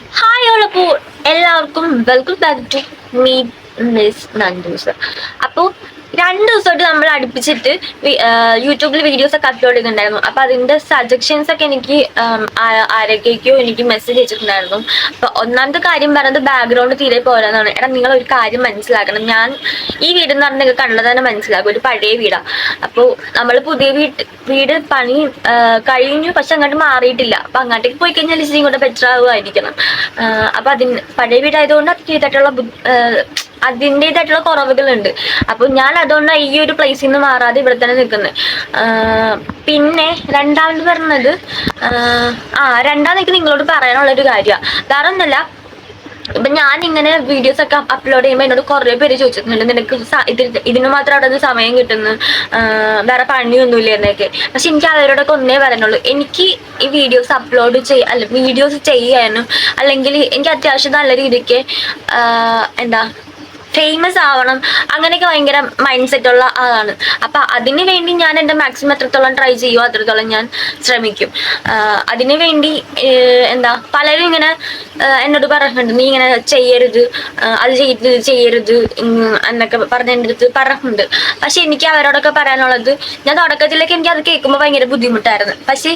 Hi all എല്ലാവർക്കും welcome back to me miss Nandoos അപ്പോൾ രണ്ട് ദിവസമായിട്ട് നമ്മൾ അടുപ്പിച്ചിട്ട് യൂട്യൂബിൽ വീഡിയോസ് ഒക്കെ അപ്ലോഡ് ചെയ്യുന്നുണ്ടായിരുന്നു അപ്പോൾ അതിന്റെ സജഷൻസ് ഒക്കെ എനിക്ക് ആരൊക്കെയോ എനിക്ക് മെസ്സേജ് അയച്ചിട്ടുണ്ടായിരുന്നു. അപ്പോൾ ഒന്നാമത്തെ കാര്യം പറയുന്നത് ബാക്ക്ഗ്രൗണ്ട് തീരെ പോരാന്നാണ്. എടാ നിങ്ങൾ ഒരു കാര്യം മനസ്സിലാക്കണം. ഞാൻ ഈ വീട് എന്ന് പറഞ്ഞാൽ നിങ്ങൾക്ക് കണ്ടത് തന്നെ മനസ്സിലാക്കും. ഒരു പഴയ വീടാണ് അപ്പോൾ നമ്മൾ പുതിയ വീട് വീട് പണി കഴിഞ്ഞു. പക്ഷെ അങ്ങോട്ട് മാറിയിട്ടില്ല. അപ്പൊ അങ്ങോട്ടേക്ക് പോയി കഴിഞ്ഞാൽ ഇച്ചിരി ഇങ്ങോട്ട് ബെറ്റർ ആവുമായിരിക്കണം. അപ്പൊ അതിന് പഴയ വീടായതുകൊണ്ട് അത് ആ, അതിന്റെതായിട്ടുള്ള കുറവുകളുണ്ട്. അപ്പൊ ഞാൻ അതുകൊണ്ട് ഈ ഒരു പ്ലേസിൽ നിന്ന് മാറാതെ ഇവിടെ തന്നെ നിൽക്കുന്നത് പിന്നെ രണ്ടാമത് പറഞ്ഞത് ആ, രണ്ടാമത് നിങ്ങളോട് പറയാനുള്ള ഒരു കാര്യമാണ് വേറെ ഒന്നല്ല ഇപ്പൊ ഞാൻ ഇങ്ങനെ വീഡിയോസ് ഒക്കെ അപ്ലോഡ് ചെയ്യുമ്പോൾ എന്നോട് കുറെ പേര് ചോദിച്ചിട്ടുണ്ട് നിനക്ക് ഇതിന് മാത്രം അവിടെ നിന്ന് സമയം കിട്ടുന്നു വേറെ പണിയൊന്നുമില്ല എന്നൊക്കെ. പക്ഷെ എനിക്ക് അവരോടൊക്കെ ഒന്നേ പറയാനുള്ളൂ എനിക്ക് ഈ വീഡിയോസ് അപ്ലോഡ് ചെയ്യ അല്ല വീഡിയോസ് ചെയ്യാനും അല്ലെങ്കിൽ എനിക്ക് അത്യാവശ്യം നല്ല രീതിക്ക് എന്താ ഫേമസ് ആവണം. അങ്ങനെയൊക്കെ ഭയങ്കര മൈൻഡ് സെറ്റ് ഉള്ള ആളാണ്. അപ്പൊ അതിനു വേണ്ടി ഞാൻ എന്റെ മാക്സിമം എത്രത്തോളം ട്രൈ ചെയ്യുമോ അത്രത്തോളം ഞാൻ ശ്രമിക്കും. അതിന് വേണ്ടി എന്താ പലരും ഇങ്ങനെ എന്നോട് പറഞ്ഞിട്ടുണ്ട് നീ ഇങ്ങനെ ചെയ്യരുത് അത് ചെയ്ത് ചെയ്യരുത് എന്നൊക്കെ പറഞ്ഞ അടുത്ത് പറഞ്ഞിട്ടുണ്ട്. പക്ഷെ എനിക്ക് അവരോടൊക്കെ പറയാനുള്ളത് ഞാൻ തുടക്കത്തിലേക്ക് എനിക്ക് അത് കേൾക്കുമ്പോൾ ഭയങ്കര ബുദ്ധിമുട്ടായിരുന്നു. പക്ഷെ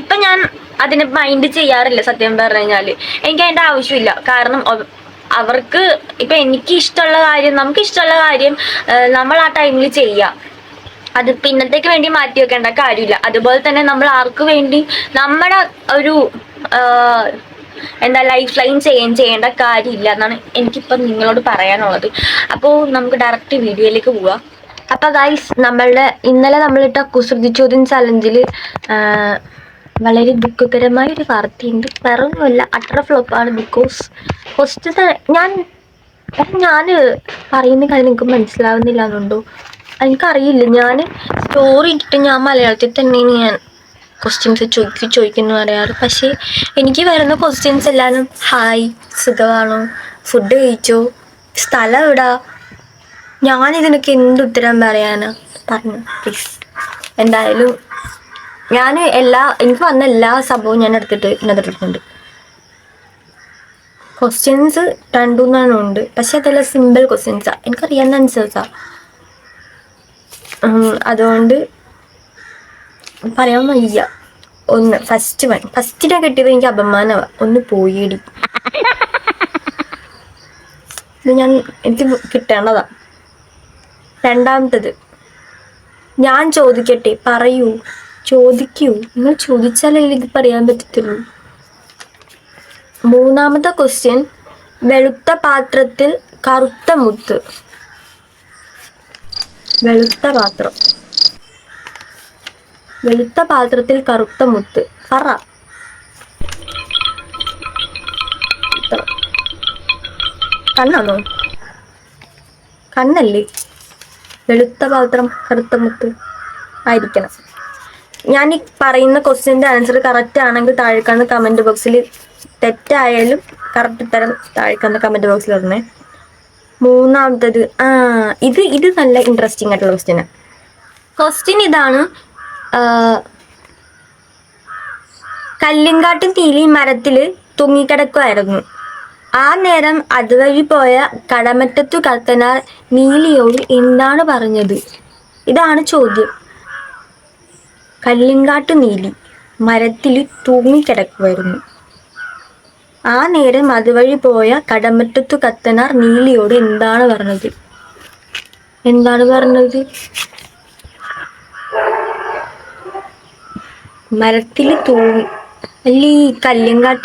ഇപ്പം ഞാൻ അതിനെ മൈൻഡ് ചെയ്യാറില്ല സത്യം പറഞ്ഞു കഴിഞ്ഞാൽ എനിക്ക് അതിന്റെ ആവശ്യമില്ല. കാരണം അവർക്ക് ഇപ്പൊ എനിക്ക് ഇഷ്ടമുള്ള കാര്യം നമുക്ക് ഇഷ്ടമുള്ള കാര്യം നമ്മൾ ആ ടൈമിൽ ചെയ്യാം. അത് പിന്നത്തേക്ക് വേണ്ടി മാറ്റി വെക്കേണ്ട കാര്യമില്ല. അതുപോലെ തന്നെ നമ്മൾ ആർക്ക് വേണ്ടി നമ്മുടെ ഒരു എന്താ ലൈഫ് ലൈൻ ചെയ്യാൻ ചെയ്യേണ്ട കാര്യമില്ല എന്നാണ് എനിക്കിപ്പം നിങ്ങളോട് പറയാനുള്ളത്. അപ്പോൾ നമുക്ക് ഡയറക്റ്റ് വീഡിയോയിലേക്ക് പോവാം. അപ്പോൾ ഗൈസ് നമ്മളുടെ ഇന്നലെ നമ്മളിട്ട കുസൃതി ചോദ്യം ചലഞ്ചിൽ വളരെ ദുഃഖകരമായ ഒരു വാർത്തയുണ്ട് വേറെ ഒന്നുമല്ല അട്ടർ ഫ്ലോപ്പാണ് ബിക്കോസ് ഫസ്റ്റ് ഞാൻ ഞാൻ പറയുന്ന കാര്യം നിങ്ങൾക്ക് മനസ്സിലാവുന്നില്ല എന്നുണ്ടോ? എനിക്കറിയില്ല. ഞാൻ സ്റ്റോറി ഇട്ടിട്ട് ഞാൻ മലയാളത്തിൽ തന്നെയാണ് ഞാൻ ക്വസ്റ്റ്യൻസ് ചോദിക്കും ചോദിക്കുന്നു പറയാറ്. പക്ഷേ എനിക്ക് വരുന്ന ക്വസ്റ്റ്യൻസ് എല്ലാവരും ഹായ് സുഖമാണോ? ഫുഡ് കഴിച്ചോ? സ്ഥലം എവിടാ? ഞാനിതിനൊക്കെ എന്ത് ഉത്തരം പറയാനാ? പറഞ്ഞു പ്ലീസ് എന്തായാലും ഞാൻ എല്ലാ എനിക്ക് വന്ന എല്ലാ സംഭവവും ഞാൻ എടുത്തിട്ട് ഇതിനകത്തിട്ടുണ്ട് ക്വസ്റ്റ്യൻസ് രണ്ടു മൂന്നെണ്ണം ഉണ്ട്. പക്ഷെ അതെല്ലാം സിമ്പിൾ ക്വസ്റ്റ്യൻസാണ് എനിക്കറിയാവുന്ന ആൻസേഴ്സാ അതുകൊണ്ട് പറയാൻ വയ്യ. ഒന്ന് ഫസ്റ്റ് വൺ ഫസ്റ്റിനെ കിട്ടിയത് എനിക്ക് അപമാനമാണ് ഒന്ന് പോയിടി. ഇത് ഞാൻ എനിക്ക് കിട്ടേണ്ടതാ. രണ്ടാമത്തത് ഞാൻ ചോദിക്കട്ടെ പറയൂ. ചോദിക്കൂ. നിങ്ങൾ ചോദിച്ചാലേ എനിക്ക് പറയാൻ പറ്റത്തുള്ളൂ. മൂന്നാമത്തെ ക്വസ്റ്റ്യൻ വെളുത്ത പാത്രത്തിൽ കറുത്ത മുത്ത്. വെളുത്ത പാത്രം. വെളുത്ത പാത്രത്തിൽ കറുത്ത മുത്ത്. പറ. കണ്ണാണോ? കണ്ണല്ലേ? വെളുത്ത പാത്രം കറുത്ത മുത്ത്. ആയിരിക്കണം. ഞാൻ ഈ പറയുന്ന ക്വസ്റ്റ്യന്റെ ആൻസർ കറക്റ്റ് ആണെങ്കിൽ താഴേക്കാണ് കമന്റ് ബോക്സിൽ തെറ്റായാലും കറക്റ്റ് ഉത്തരം താഴേക്കാണ് കമന്റ് ബോക്സിൽ ഇടണേ മൂന്നാമത്തത് ആ ഇത് ഇത് നല്ല ഇൻട്രസ്റ്റിംഗ് ആയിട്ടുള്ള ക്വസ്റ്റ്യനാണ് ക്വസ്റ്റ്യൻ ഇതാണ് കല്ലിങ്കാട്ടും തീലി മരത്തിൽ തൂങ്ങിക്കിടക്കുമായിരുന്നു ആ നേരം അതുവഴി പോയ കടമറ്റത്തു കത്തനാർ നീലിയോട് എന്താണ് പറഞ്ഞത്? ഇതാണ് ചോദ്യം. കല്ലിങ്കാട്ടു നീലി മരത്തിൽ തൂങ്ങിക്കിടക്കുമായിരുന്നു ആ നേരം അതുവഴി പോയ കടമറ്റത്തു കത്തനാർ നീലിയോട് എന്താണ് പറഞ്ഞത്? എന്താണ് പറഞ്ഞത്? മരത്തിൽ തൂങ്ങി. അല്ല ഈ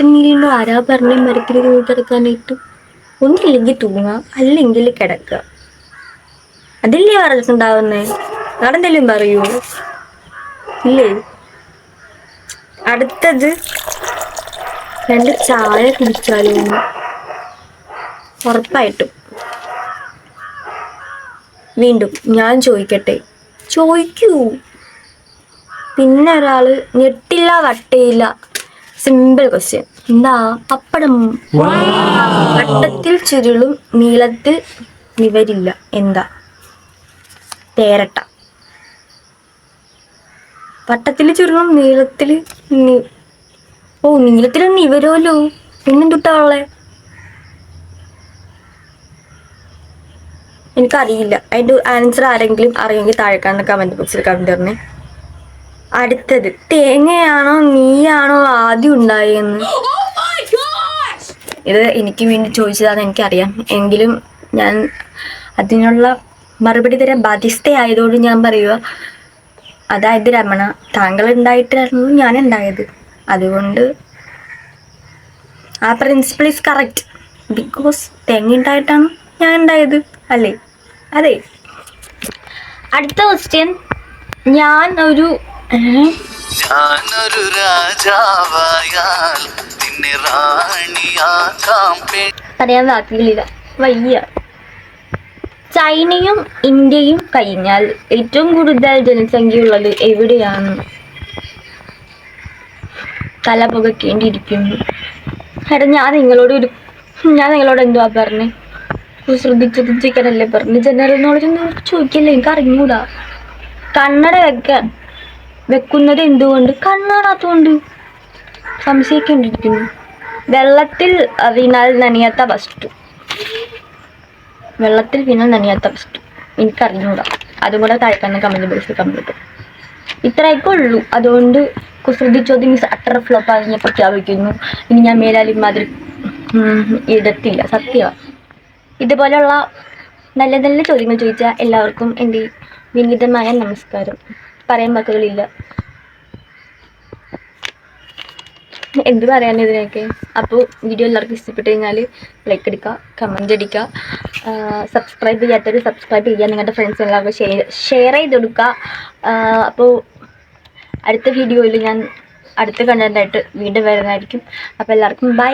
നീലി എന്ന് ആരാ പറഞ്ഞ മരത്തിൽ തൂങ്ങി കിടക്കാനായിട്ട് ഒന്നില്ലെങ്കിൽ തൂങ്ങാം അല്ലെങ്കിൽ കിടക്കുക അതില്ലേ പറഞ്ഞിട്ടുണ്ടാവുന്നേ നടന്നെല്ലാം പറയൂ. ഇല്ലേ? അടുത്തത് രണ്ട് ചായ കുടിച്ചാലോ. ഉറപ്പായിട്ടും. വീണ്ടും ഞാൻ ചോദിക്കട്ടെ? ചോദിക്കൂ. പിന്നെ ഒരാൾ ഞെട്ടില്ല വട്ടയില്ല. സിമ്പിൾ ക്വസ്റ്റ്യൻ എന്താ? പപ്പടം. വട്ടത്തിൽ ചുരുളും നീളത്തിൽ വിവരില്ല. എന്താ? തേരട്ട. വട്ടത്തിൽ ചുരുളും നീളത്തിൽ നി- ഓ നീളത്തിലൊന്നും ഇവരോല്ലോ പിന്നെന്തുട്ടാ ഉള്ളേ? എനിക്കറിയില്ല. അതിന്റെ ആൻസർ ആരെങ്കിലും അറിയെങ്കിൽ താഴെ കാണുന്ന കമന്റ് ബോക്സിൽ കമന്റ് പറഞ്ഞേ അടുത്തത് തേങ്ങയാണോ നീയാണോ ആദ്യം ഉണ്ടായെന്ന്? ഇത് എനിക്ക് വേണ്ടി ചോദിച്ചതാണെന്ന് എനിക്കറിയാം. എങ്കിലും ഞാൻ അതിനുള്ള മറുപടി തരാൻ ബാധ്യസ്ഥയായതുകൊണ്ട് ഞാൻ പറയുക അതായത് രമണ താങ്കൾ ഉണ്ടായിട്ടായിരുന്നു ഞാൻ ഉണ്ടായത് അതുകൊണ്ട് ആ പ്രിൻസിപ്പിൾ ഈസ് കറക്റ്റ് ബിക്കോസ് തേങ്ങ ഉണ്ടായിട്ടാണ് ഞാൻ ഉണ്ടായത് അല്ലേ? അതെ. അടുത്ത ക്വസ്റ്റ്യൻ ഞാൻ ഒരു? ഞാനൊരു രാജാവായാൽ നിന്നെ റാണിയാക്കാം. പേ പറയാൻ വാക്കുകളില്ല വയ്യ. ചൈനയും ഇന്ത്യയും കഴിഞ്ഞാൽ ഏറ്റവും കൂടുതൽ ജനസംഖ്യയുള്ളത് എവിടെയാണ്? തല പുകക്കേണ്ടിയിരിക്കുന്നു എടാ ഞാൻ നിങ്ങളോട് ഒരു ഞാൻ നിങ്ങളോട് എന്തുവാ പറഞ്ഞേ? ശ്രദ്ധിച്ചു ചിക്കനല്ലേ പറഞ്ഞു? ജനറൽ നോളജ് ഒന്നും ചോദിക്കല്ലേ എനിക്ക് അറിഞ്ഞൂടാ. കണ്ണട വെക്കാൻ വെക്കുന്നത് എന്തുകൊണ്ട്? കണ്ണടാത്തോണ്ട് സംശയിക്കേണ്ടിയിരിക്കുന്നു. വെള്ളത്തിൽ വീണാൽ നനയാത്ത വസ്തു. വെള്ളത്തിൽ പിന്നെ നനയാത്ത ബെസ്റ്റ് എനിക്കറിഞ്ഞൂടാ. അതും കൂടെ താഴ്ക്കാന്ന് കമന്റ് ബോക്സിൽ കമന്റ് ഇത്രയൊക്കെ ഉള്ളൂ. അതുകൊണ്ട് കുസൃതി ചോദ്യം മീൻസ് അട്ടർ ഫ്ലോപ്പ് ആയി ഞാൻ പ്രഖ്യാപിക്കുന്നു ഇനി ഞാൻ മേലാൽ ഇമാതിരി ഉം, ഇടത്തില്ല. സത്യമാണ് ഇതുപോലെയുള്ള നല്ല നല്ല ചോദ്യങ്ങൾ ചോദിച്ച എല്ലാവർക്കും എന്റെ വിനീതമായ നമസ്കാരം. പറയാൻ വാക്കുകളില്ല. എന്ത് പറയാൻ ഇതിനൊക്കെ? അപ്പോൾ വീഡിയോ എല്ലാവർക്കും ഇഷ്ടപ്പെട്ട് കഴിഞ്ഞാൽ ലൈക്ക് അടിക്കുക കമന്റ് അടിക്കുക. സബ്സ്ക്രൈബ് ചെയ്യാത്തവർ സബ്സ്ക്രൈബ് ചെയ്യുക നിങ്ങളുടെ ഫ്രണ്ട്സ് എല്ലാവർക്കും ഷെയർ ഷെയർ ചെയ്ത് കൊടുക്കുക. അപ്പോൾ അടുത്ത വീഡിയോയിൽ ഞാൻ അടുത്ത കണ്ടന്റായിട്ട് വീണ്ടും വരുന്നതായിരിക്കും. അപ്പോൾ എല്ലാവർക്കും ബൈ